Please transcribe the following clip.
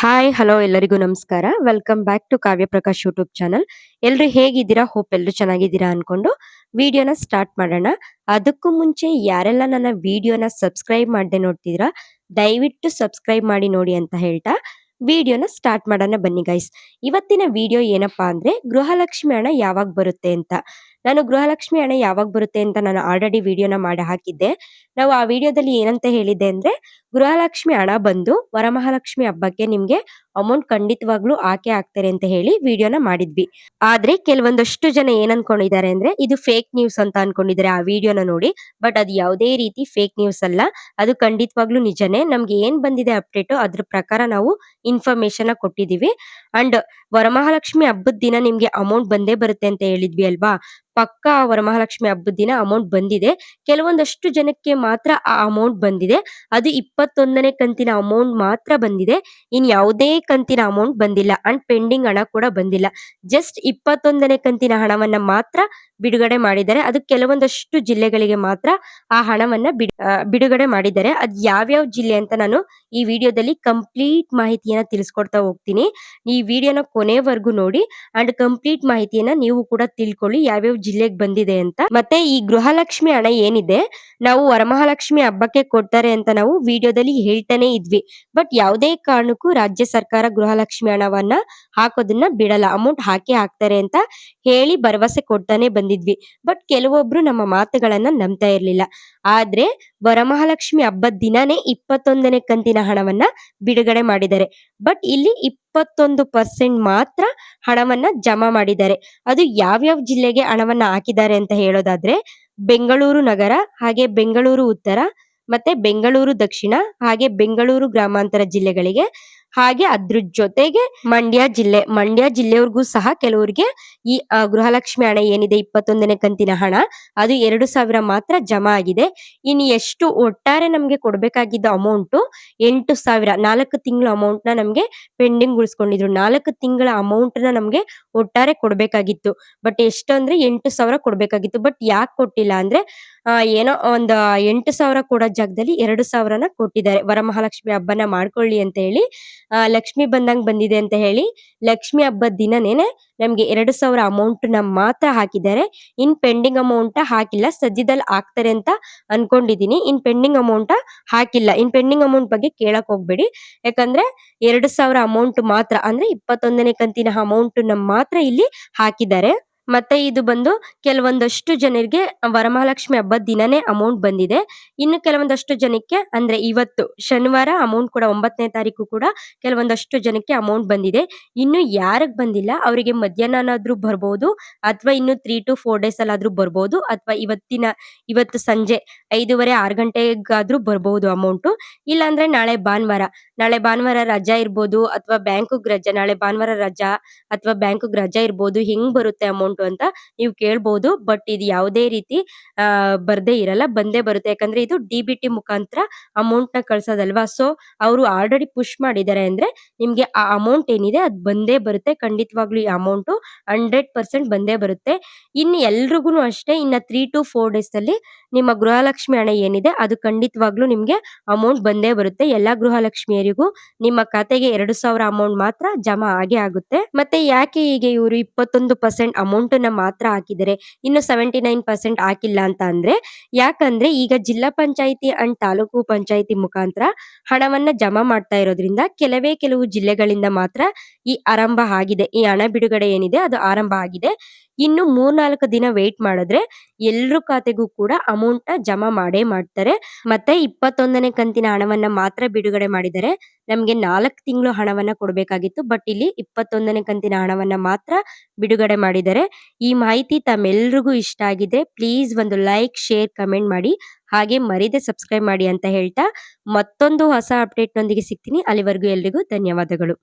Hi hello ಎಲ್ಲರಿಗೂ ನಮಸ್ಕಾರ. Welcome back to Kavya Prakash YouTube channel ಎಲ್ರು ಹೇಗಿದ್ದೀರಾ? ಹೋಪ್ ಎಲ್ರು ಚೆನ್ನಾಗಿದ್ದೀರಾ ಅನ್ಕೊಂಡು ವಿಡಿಯೋನ ಸ್ಟಾರ್ಟ್ ಮಾಡೋಣ. ಅದಕ್ಕೂ ಮುಂಚೆ ಯಾರೆಲ್ಲ ನನ್ನ ವಿಡಿಯೋನ ಸಬ್ಸ್ಕ್ರೈಬ್ ಮಾಡದೆ ನೋಡ್ತಿದ್ದೀರಾ, ದಯವಿಟ್ಟು ಸಬ್ಸ್ಕ್ರೈಬ್ ಮಾಡಿ ನೋಡಿ ಅಂತ ಹೇಳ್ತಾ ವಿಡಿಯೋನ ಸ್ಟಾರ್ಟ್ ಮಾಡೋಣ ಬನ್ನಿ ಗೈಸ್ ಇವತ್ತಿನ ವಿಡಿಯೋ ಏನಪ್ಪಾ ಅಂದ್ರೆ ಗೃಹಲಕ್ಷ್ಮಿ ಹಣ ಯಾವಾಗ ಬರುತ್ತೆ ಅಂತ. ನಾನು ಗೃಹಲಕ್ಷ್ಮಿ ಹಣ ಯಾವಾಗ ಬರುತ್ತೆ ಅಂತ ನಾನು ಆಲ್ರೆಡಿ ವಿಡಿಯೋನ ಮಾಡಿ ಹಾಕಿದ್ದೆ. ನಾವು ಆ ವಿಡಿಯೋದಲ್ಲಿ ಏನಂತ ಹೇಳಿದ್ದೆ ಅಂದ್ರೆ ಗೃಹಲಕ್ಷ್ಮಿ ಹಣ ಬಂದು ವರಮಹಾಲಕ್ಷ್ಮಿ ಹಬ್ಬಕ್ಕೆ ನಿಮ್ಗೆ ಅಮೌಂಟ್ ಖಂಡಿತವಾಗ್ಲೂ ಆಕೆ ಆಗ್ತಾರೆ ಅಂತ ಹೇಳಿ ವಿಡಿಯೋನ ಮಾಡಿದ್ವಿ. ಆದ್ರೆ ಕೆಲವೊಂದಷ್ಟು ಜನ ಏನ್ ಅನ್ಕೊಂಡಿದ್ದಾರೆ ಅಂದ್ರೆ ಇದು ಫೇಕ್ ನ್ಯೂಸ್ ಅಂತ ಅನ್ಕೊಂಡಿದ್ದಾರೆ ಆ ವಿಡಿಯೋನ ನೋಡಿ. ಬಟ್ ಅದು ಯಾವುದೇ ರೀತಿ ಫೇಕ್ ನ್ಯೂಸ್ ಅಲ್ಲ. ಅದು ಖಂಡಿತವಾಗ್ಲೂ ನಿಜನೇ. ನಮ್ಗೆ ಏನ್ ಬಂದಿದೆ ಅಪ್ಡೇಟ್ ಅದ್ರ ಪ್ರಕಾರ ನಾವು ಇನ್ಫಾರ್ಮೇಶನ್ ಕೊಟ್ಟಿದೀವಿ ಅಂಡ್ ವರಮಹಾಲಕ್ಷ್ಮಿ ಹಬ್ಬದ ದಿನ ನಿಮ್ಗೆ ಅಮೌಂಟ್ ಬಂದೇ ಬರುತ್ತೆ ಅಂತ ಹೇಳಿದ್ವಿ ಅಲ್ವಾ? ಪಕ್ಕಾ ವರಮಹಾಲಕ್ಷ್ಮಿ ಹಬ್ಬದ ದಿನ ಅಮೌಂಟ್ ಬಂದಿದೆ. ಕೆಲವೊಂದಷ್ಟು ಜನಕ್ಕೆ ಮಾತ್ರ ಆ ಅಮೌಂಟ್ ಬಂದಿದೆ. ಅದು ಇಪ್ಪತ್ತೊಂದನೇ ಕಂತಿನ ಅಮೌಂಟ್ ಮಾತ್ರ ಬಂದಿದೆ. ಇನ್ ಯಾವುದೇ ಕಂತಿನ ಅಮೌಂಟ್ ಬಂದಿಲ್ಲ. ಅಂಡ್ ಪೆಂಡಿಂಗ್ ಹಣ ಕೂಡ ಬಂದಿಲ್ಲ. ಜಸ್ಟ್ ಇಪ್ಪತ್ತೊಂದನೇ ಕಂತಿನ ಹಣವನ್ನ ಮಾತ್ರ ಬಿಡುಗಡೆ ಮಾಡಿದ್ದಾರೆ. ಅದು ಕೆಲವೊಂದಷ್ಟು ಜಿಲ್ಲೆಗಳಿಗೆ ಮಾತ್ರ ಆ ಹಣವನ್ನ ಬಿಡುಗಡೆ ಮಾಡಿದ್ದಾರೆ. ಅದ್ ಯಾವ್ಯಾವ ಜಿಲ್ಲೆ ಅಂತ ನಾನು ಈ ವಿಡಿಯೋದಲ್ಲಿ ಕಂಪ್ಲೀಟ್ ಮಾಹಿತಿಯನ್ನ ತಿಳಿಸ್ಕೊಡ್ತಾ ಹೋಗ್ತೀನಿ. ಈ ವಿಡಿಯೋನ ಕೊನೆವರೆಗೂ ನೋಡಿ. ಅಂಡ್ ಕಂಪ್ಲೀಟ್ ಮಾಹಿತಿಯನ್ನ ನೀವು ಕೂಡ ತಿಳ್ಕೊಳ್ಳಿ. ಯಾವ್ಯಾವ ಜಿಲ್ಲೆಗೆ ಬಂದಿದೆ ಅಂತ. ಮತ್ತೆ ಈ ಗೃಹಲಕ್ಷ್ಮಿ ಹಣ ಏನಿದೆ? ನಾವು ವರಮಹಾಲಕ್ಷ್ಮಿ ಹಬ್ಬಕ್ಕೆ ಕೊಡ್ತಾರೆ ಅಂತ ನಾವು ವಿಡಿಯೋದಲ್ಲಿ ಹೇಳ್ತಾನೆ ಇದ್ವಿ. ಬಟ್ ಯಾವುದೇ ಕಾರಣಕ್ಕೂ ರಾಜ್ಯ ಸರ್ಕಾರ ಗೃಹಲಕ್ಷ್ಮಿ ಹಣವನ್ನ ಹಾಕೋದನ್ನ ಬಿಡಲ್ಲ. ಅಮೌಂಟ್ ಹಾಕಿ ಹಾಕ್ತಾರೆ ಅಂತ ಹೇಳಿ ಭರವಸೆ ಕೊಡ್ತಾನೆ ಬಂದಿದ್ವಿ. ಬಟ್ ಕೆಲವೊಬ್ರು ನಮ್ಮ ಮಾತುಗಳನ್ನ ನಂಬ್ತಾ ಇರ್ಲಿಲ್ಲ. ಆದ್ರೆ ವರಮಹಾಲಕ್ಷ್ಮಿ ಹಬ್ಬದ ದಿನಾನೇ ಇಪ್ಪತ್ತೊಂದನೇ ಕಂತಿನ ಹಣವನ್ನ ಬಿಡುಗಡೆ ಮಾಡಿದ್ದಾರೆ. ಬಟ್ ಇಲ್ಲಿ ಇಪ್ಪತ್ತೊಂದು ಪರ್ಸೆಂಟ್ ಮಾತ್ರ ಹಣವನ್ನ ಜಮಾ ಮಾಡಿದ್ದಾರೆ. ಅದು ಯಾವ್ಯಾವ ಜಿಲ್ಲೆಗೆ ಹಣವನ್ನ ಹಾಕಿದ್ದಾರೆ ಅಂತ ಹೇಳೋದಾದ್ರೆ, ಬೆಂಗಳೂರು ನಗರ ಹಾಗೆ ಬೆಂಗಳೂರು ಉತ್ತರ ಮತ್ತೆ ಬೆಂಗಳೂರು ದಕ್ಷಿಣ ಹಾಗೆ ಬೆಂಗಳೂರು ಗ್ರಾಮಾಂತರ ಜಿಲ್ಲೆಗಳಿಗೆ ಹಾಗೆ ಅದ್ರ ಜೊತೆಗೆ ಮಂಡ್ಯ ಜಿಲ್ಲೆ, ಮಂಡ್ಯ ಜಿಲ್ಲೆಯವ್ರಿಗೂ ಸಹ ಕೆಲವರಿಗೆ ಈ ಗೃಹಲಕ್ಷ್ಮಿ ಹಣ ಏನಿದೆ ಇಪ್ಪತ್ತೊಂದನೇ ಕಂತಿನ ಹಣ, ಅದು ಎರಡು ಸಾವಿರ ಮಾತ್ರ ಜಮಾ ಆಗಿದೆ. ಇನ್ನು ಎಷ್ಟು ಒಟ್ಟಾರೆ ನಮ್ಗೆ ಕೊಡ್ಬೇಕಾಗಿದ್ದ ಅಮೌಂಟ್ ಎಂಟು ಸಾವಿರ, ನಾಲ್ಕು ತಿಂಗಳ ಅಮೌಂಟ್ನ ನಮ್ಗೆ ಪೆಂಡಿಂಗ್ ಉಳಿಸ್ಕೊಂಡಿದ್ರು. ನಾಲ್ಕು ತಿಂಗಳ ಅಮೌಂಟ್ನ ನಮ್ಗೆ ಒಟ್ಟಾರೆ ಕೊಡ್ಬೇಕಾಗಿತ್ತು. ಬಟ್ ಎಷ್ಟು ಅಂದ್ರೆ ಎಂಟು ಸಾವಿರ ಕೊಡ್ಬೇಕಾಗಿತ್ತು. ಬಟ್ ಯಾಕೆ ಕೊಟ್ಟಿಲ್ಲ ಅಂದ್ರೆ ಏನೋ ಒಂದ್ ಎಂಟು ಸಾವಿರ ಕೊಡೋ ಜಾಗದಲ್ಲಿ ಎರಡು ಸಾವಿರನ ಕೊಟ್ಟಿದ್ದಾರೆ. ವರಮಹಾಲಕ್ಷ್ಮಿ ಹಬ್ಬನ ಮಾಡ್ಕೊಳ್ಳಿ ಅಂತ ಹೇಳಿ ಲಕ್ಷ್ಮಿ ಬಂದಂಗ್ ಬಂದಿದೆ ಅಂತ ಹೇಳಿ ಲಕ್ಷ್ಮಿ ಹಬ್ಬದ ದಿನನೇನೆ ನಮ್ಗೆ ಎರಡು ಸಾವಿರ ಅಮೌಂಟ್ನ ಮಾತ್ರ ಹಾಕಿದ್ದಾರೆ. ಇನ್ ಪೆಂಡಿಂಗ್ ಅಮೌಂಟ್ ಹಾಕಿಲ್ಲ. ಸದ್ಯದಲ್ಲಿ ಹಾಕ್ತಾರೆ ಅಂತ ಅನ್ಕೊಂಡಿದೀನಿ. ಇನ್ ಪೆಂಡಿಂಗ್ ಅಮೌಂಟ್ ಹಾಕಿಲ್ಲ. ಇನ್ ಪೆಂಡಿಂಗ್ ಅಮೌಂಟ್ ಬಗ್ಗೆ ಕೇಳಕ್ ಹೋಗ್ಬೇಡಿ. ಯಾಕಂದ್ರೆ ಎರಡು ಸಾವಿರ ಅಮೌಂಟ್ ಮಾತ್ರ ಅಂದ್ರೆ ಇಪ್ಪತ್ತೊಂದನೇ ಕಂತಿನ ಅಮೌಂಟ್ನ ಮಾತ್ರ ಇಲ್ಲಿ ಹಾಕಿದ್ದಾರೆ. ಮತ್ತೆ ಇದು ಬಂದು ಕೆಲವೊಂದಷ್ಟು ಜನರಿಗೆ ವರಮಹಾಲಕ್ಷ್ಮಿ ಹಬ್ಬದ ದಿನನೇ ಅಮೌಂಟ್ ಬಂದಿದೆ. ಇನ್ನು ಕೆಲವೊಂದಷ್ಟು ಜನಕ್ಕೆ ಅಂದ್ರೆ ಇವತ್ತು ಶನಿವಾರ ಅಮೌಂಟ್ ಕೂಡ ಒಂಬತ್ತನೇ ತಾರೀಕು ಕೂಡ ಕೆಲವೊಂದಷ್ಟು ಜನಕ್ಕೆ ಅಮೌಂಟ್ ಬಂದಿದೆ. ಇನ್ನು ಯಾರಿಗೆ ಬಂದಿಲ್ಲ? ಅವರಿಗೆ ಮಧ್ಯಾಹ್ನನಾದ್ರೂ ಬರ್ಬೋದು ಅಥವಾ ಇನ್ನು ತ್ರೀ ಟು ಫೋರ್ ಡೇಸ್ ಅಲ್ಲಿ ಆದ್ರೂ ಬರ್ಬೋದು ಅಥವಾ ಇವತ್ತಿನ, ಇವತ್ತು ಸಂಜೆ ಐದೂವರೆ ಆರು ಗಂಟೆಗಾದ್ರೂ ಬರ್ಬೋದು ಅಮೌಂಟ್ ಇಲ್ಲ ಅಂದ್ರೆ ನಾಳೆ ಭಾನುವಾರ ನಾಳೆ ಭಾನುವಾರ ರಜಾ ಇರ್ಬೋದು ಅಥವಾ ಬ್ಯಾಂಕ್ ರಜಾ, ನಾಳೆ ಭಾನುವಾರ ರಜಾ ಅಥವಾ ಬ್ಯಾಂಕ್ ರಜಾ ಇರ್ಬೋದು, ಹೆಂಗ್ ಬರುತ್ತೆ ಅಮೌಂಟ್ ಅಂತ ನೀವು ಕೇಳಬಹುದು ಬಟ್ ಇದು ಯಾವುದೇ ರೀತಿ ಬರ್ದೇ ಇರಲ್ಲ, ಬಂದೇ ಬರುತ್ತೆ. ಯಾಕಂದ್ರೆ ಇದು ಡಿ ಬಿ ಟಿ ಮುಖಾಂತರ ಅಮೌಂಟ್ನ ಕಳ್ಸೋದಲ್ವಾ? ಸೊ, ಅವರು ಆಲ್ರೆಡಿ ಪುಷ್ ಮಾಡಿದ್ದಾರೆ ಅಂದ್ರೆ ನಿಮ್ಗೆ ಆ ಅಮೌಂಟ್ ಏನಿದೆ ಅದು ಬಂದೇ ಬರುತ್ತೆ. ಖಂಡಿತವಾಗ್ಲೂ ಈ ಅಮೌಂಟ್ ಹಂಡ್ರೆಡ್ ಪರ್ಸೆಂಟ್ ಬಂದೇ ಬರುತ್ತೆ. ಇನ್ನು ಎಲ್ರಿಗೂ ಅಷ್ಟೇ, ಇನ್ನ ತ್ರೀ ಟು ಫೋರ್ ಡೇಸ್ ಅಲ್ಲಿ ನಿಮ್ಮ ಗೃಹಲಕ್ಷ್ಮಿ ಹಣ ಏನಿದೆ ಅದು ಖಂಡಿತವಾಗ್ಲೂ ನಿಮ್ಗೆ ಅಮೌಂಟ್ ಬಂದೇ ಬರುತ್ತೆ. ಎಲ್ಲಾ ಗೃಹಲಕ್ಷ್ಮಿಯರಿಗೂ ನಿಮ್ಮ ಖಾತೆಗೆ ಎರಡು ಸಾವಿರ ಅಮೌಂಟ್ ಮಾತ್ರ ಜಮಾ ಆಗೇ ಆಗುತ್ತೆ. ಮತ್ತೆ ಯಾಕೆ ಹೀಗೆ ಇವರು ಇಪ್ಪತ್ತೊಂದು ಪರ್ಸೆಂಟ್ ಅಮೌಂಟ್ ನ ಮಾತ್ರ ಹಾಕಿದರೆ ಇನ್ನು ಸೆವೆಂಟಿ ನೈನ್ ಪರ್ಸೆಂಟ್ ಹಾಕಿಲ್ಲ ಅಂತ ಅಂದ್ರೆ ಯಾಕಂದ್ರೆ ಈಗ ಜಿಲ್ಲಾ ಪಂಚಾಯಿತಿ ಅಂಡ್ ತಾಲೂಕು ಪಂಚಾಯಿತಿ ಮುಖಾಂತರ ಹಣವನ್ನ ಜಮಾ ಮಾಡ್ತಾ ಇರೋದ್ರಿಂದ ಕೆಲವೇ ಕೆಲವು ಜಿಲ್ಲೆಗಳಿಂದ ಮಾತ್ರ ಈ ಆರಂಭ ಆಗಿದೆ. ಈ ಹಣ ಬಿಡುಗಡೆ ಏನಿದೆ ಅದು ಆರಂಭ ಆಗಿದೆ. ಇನ್ನು ಮೂರ್ನಾಲ್ಕು ದಿನ ವೇಟ್ ಮಾಡಿದ್ರೆ ಎಲ್ರ ಖಾತೆಗೂ ಕೂಡ ಅಮೌಂಟ್ನ ಜಮಾ ಮಾಡೇ ಮಾಡ್ತಾರೆ. ಮತ್ತೆ ಇಪ್ಪತ್ತೊಂದನೇ ಕಂತಿನ ಹಣವನ್ನ ಮಾತ್ರ ಬಿಡುಗಡೆ ಮಾಡಿದರೆ ನಮಗೆ ನಾಲ್ಕು ತಿಂಗಳು ಹಣವನ್ನ ಕೊಡಬೇಕಾಗಿತ್ತು. ಬಟ್ ಇಲ್ಲಿ ಇಪ್ಪತ್ತೊಂದನೇ ಕಂತಿನ ಹಣವನ್ನ ಮಾತ್ರ ಬಿಡುಗಡೆ ಮಾಡಿದ್ದಾರೆ ಈ ಮಾಹಿತಿ ತಮ್ಮೆಲ್ರಿಗೂ ಇಷ್ಟ ಆಗಿದೆ. ಪ್ಲೀಸ್ ಒಂದು ಲೈಕ್ ಶೇರ್ ಕಮೆಂಟ್ ಮಾಡಿ. ಹಾಗೆ ಮರಿದೆ ಸಬ್ಸ್ಕ್ರೈಬ್ ಮಾಡಿ ಅಂತ ಹೇಳ್ತಾ ಮತ್ತೊಂದು ಹೊಸ ಅಪ್ಡೇಟ್ ನೊಂದಿಗೆ ಸಿಗ್ತೀನಿ. ಅಲ್ಲಿವರೆಗೂ ಎಲ್ರಿಗೂ ಧನ್ಯವಾದಗಳು.